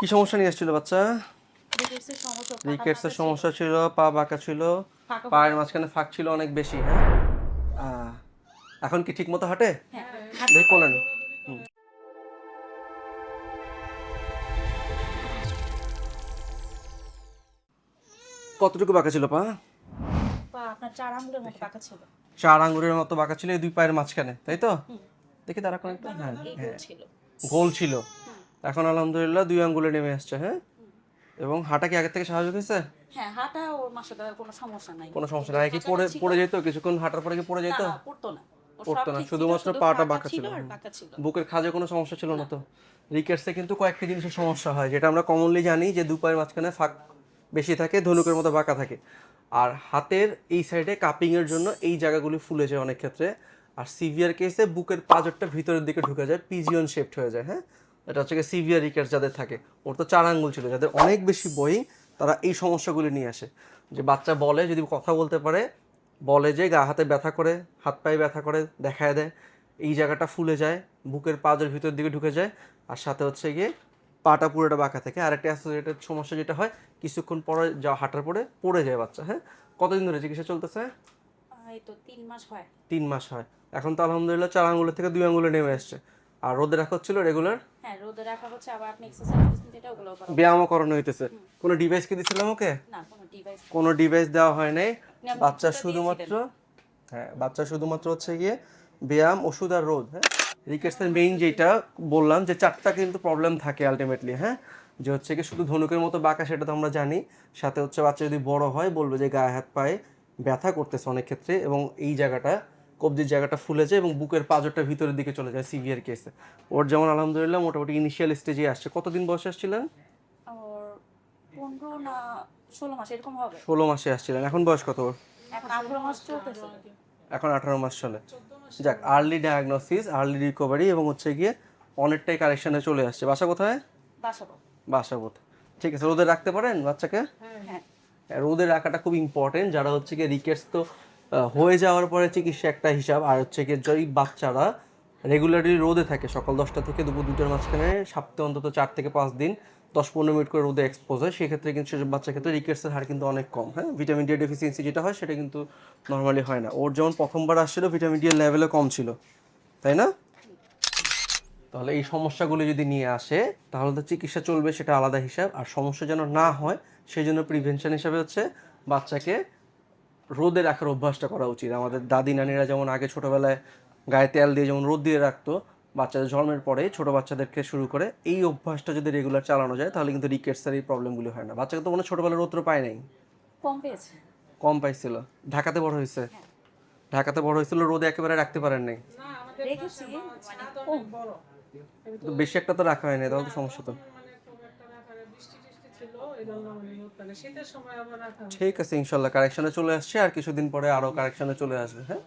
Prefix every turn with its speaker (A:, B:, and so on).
A: কি সমস্যা নিয়ে এসেছিল বাচ্চা?
B: রিকেটসের সমস্যা
A: ছিল। পা বাঁকা ছিল পায়ের মাঝখানে ফাঁক ছিল অনেক বেশি হ্যাঁ? এখন কি ঠিক মতো হাঁটে।
B: হ্যাঁ
A: দেখি কোলেন কতটুকু বাঁকা ছিল পা?
B: পা চার আঙ্গুলের মতো পাকা ছিল।
A: চার আঙ্গুরের মতো বাঁকা ছিল এই দুই পায়ের মাঝখানে তাই তো? দেখি তারা কোন একটা। হ্যাঁ হ্যাঁ। গোল ছিল। এখন আলহামদুলিল্লাহ দুই আঙ্গুলে নেমে আসছে হ্যাঁ? এবং হাঁটা কি আগের থেকে স্বাভাবিক হয়েছে
B: হ্যাঁ হাঁটা ওর মাসে কোনো সমস্যা নাই।
A: কোনো সমস্যা নাই কি পড়ে পড়ে যেত? কিছুক্ষণ হাঁটার পরে কি পড়ে যেত?
B: না, পড়তো না।
A: পড়তো না শুধুমাত্র পাটা বাঁকা ছিল।
B: আর বাঁকা ছিল।
A: বুকের খাজে কোনো সমস্যা ছিল না তো? রিকেটসে কিন্তু কয়েকটি জিনিসের সমস্যা হয় যেটা আমরা কমনলি জানি যে দু পায়ের মাঝখানে ফাঁক বেশি থাকে ধনুকের মতো বাঁকা থাকে। আর হাতের এই সাইডে কাপিং এর জন্য এই জায়গাগুলি ফুলে যায় অনেক ক্ষেত্রে। আর সিভিয়ার কেসে বুকের পাঁজরটা ভিতরের দিকে ঢুকে যায় পিজিয়ন শেপড হয়ে যায় হ্যাঁ? এটা হচ্ছে সিভিয়ার রিকেটস যাদের থাকে ওর তো চার আঙ্গুল ছিল যাদের অনেক বেশি বই তারা এই সমস্যাগুলি নিয়ে আসে। যে বাচ্চা বলে যদি কথা বলতে পারে বলে যে গা হাতে ব্যথা করে হাত পায়ে ব্যথা করে দেখায় দেয় এই জায়গাটা ফুলে যায় বুকের পাজের ভিতর দিকে ঢুকে যায় আর সাথে হচ্ছে গিয়ে পাটা পুরোটা বাঁকা থাকে। আর একটা অ্যাসোসিয়েটেড সমস্যা যেটা হয় কিছুক্ষণ পরে যা হাঁটার পরে পড়ে যায় বাচ্চা হ্যাঁ? কতদিন ধরে চিকিৎসা চলতেছে?
B: এই তো তিন মাস হয়।
A: তিন মাস হয়। এখন তো আলহামদুলিল্লাহ চার আঙ্গুলের থেকে দুই আঙ্গুলে নেমে এসছে। আর রোদে রাখা হচ্ছিল রেগুলার
B: হ্যাঁ রোদে রাখা হচ্ছে আবার আপনি এক্সারসাইজ যেটা ওগুলো করা
A: ব্যায়ামও করানো হইতেছে। কোনো ডিভাইস কি দিছিলাম ওকে?
B: না কোনো ডিভাইস
A: কোনো ডিভাইস দেওয়া হয় নাই। বাচ্চা শুধুমাত্র হ্যাঁ বাচ্চা শুধুমাত্র হচ্ছে গিয়ে ব্যায়াম ওষুধ আর রোদ হ্যাঁ? রিকেটসের মেইন যেটা বললাম যে চারটা কিন্তু প্রবলেম থাকে আলটিমেটলি হ্যাঁ? যে হচ্ছে কি শুধু ধনুকের মতো বাঁকা সেটা তো আমরা জানি। সাথে হচ্ছে বাচ্চা যদি বড় হয় বলবে যে গায়ে হাত পায়ে ব্যথা করতেছে অনেক ক্ষেত্রে এবং এই জায়গাটা কবজির জায়গাটা ফুলে যায় এবং বুকের পাঁজরটা ভিতরের দিকে চলে যায় সিভিয়ার কেসে। ওর যেমন আলহামদুলিল্লাহ মোটামুটি ইনিশিয়াল স্টেজে আসছে। কতদিন বয়সে আসছিলেন?
B: ষোলো মাস
A: আসছিলেন। এখন বয়স কত ওর?
B: এখন আঠারো মাস
A: এখন আঠারো মাস চলে। যাক আর্লি ডায়াগনোসিস আর্লি রিকভারি এবং হচ্ছে গিয়ে অনেকটাই কারেকশনে চলে আসছে। বাসা কোথায়? বাসা কোথায়? ঠিক আছে রোদে রাখতে পারেন বাচ্চাকে?
B: হ্যাঁ।
A: রোদে রাখাটা খুব ইম্পর্টেন্ট যারা হচ্ছে গিয়ে রিকেটস তো হয়ে যাওয়ার পরে চিকিৎসা একটা হিসাব, আর হচ্ছে গিয়ে যেই বাচ্চারা রেগুলারলি রোদে থাকে, সকাল দশটা থেকে দুপুর দুটোর মাঝখানে, সপ্তাহে অন্তত চার থেকে পাঁচ দিন দশ পনেরো মিনিট করে রোদে এক্সপোজ হয়। সেক্ষেত্রে কিন্তু সেসব বাচ্চার ক্ষেত্রে রিকেটসের হার কিন্তু অনেক কম হ্যাঁ? ভিটামিন ডি ডেফিসিয়েন্সি যেটা হয়, সেটা কিন্তু নর্মালি হয় না। ওর যেমন প্রথমবার আসছিল ভিটামিন ডি এর লেভেলও কম ছিল, তাই না? তাহলে এই সমস্যাগুলো যদি নিয়ে আসে, তাহলে তো চিকিৎসা চলবে, সেটা আলাদা হিসাব। আর সমস্যা যেন না হয় সেই জন্য প্রিভেনশন হিসাবে হচ্ছে বাচ্চাকে রোদে রাখার অভ্যাসটা করা উচিত। আমাদের দাদি নানিরা যেমন আগে ছোটোবেলায় গায়ে তেল দিয়ে যেমন রোদ দিয়ে রাখতো বাচ্চাদের জন্মের পরে ছোট বাচ্চাদেরকে শুরু করে এই অভ্যাসটা যদি রেগুলার চালানো যায় তাহলে কিন্তু রিকেটসের এই প্রবলেমগুলো হয় না। বাচ্চাকে তো মনে হয় ছোটোবেলায় রোদ্র পায় নাই।
B: কম পেয়েছে।
A: কম পাইছিল। ঢাকাতে বড় হয়েছে। ঢাকাতে বড় হয়েছিল রোদে একেবারে রাখতে পারেন নাই।
B: মানে
A: তো বেশি একটা তো রাখা হয়নি তাহলে তো সমস্যা তো। ঠিক আছে ইনশাল্লাহ। কারেকশনে চলে আসছে আর কিছুদিন পরে আরও কারেকশনে চলে আসবে হ্যাঁ?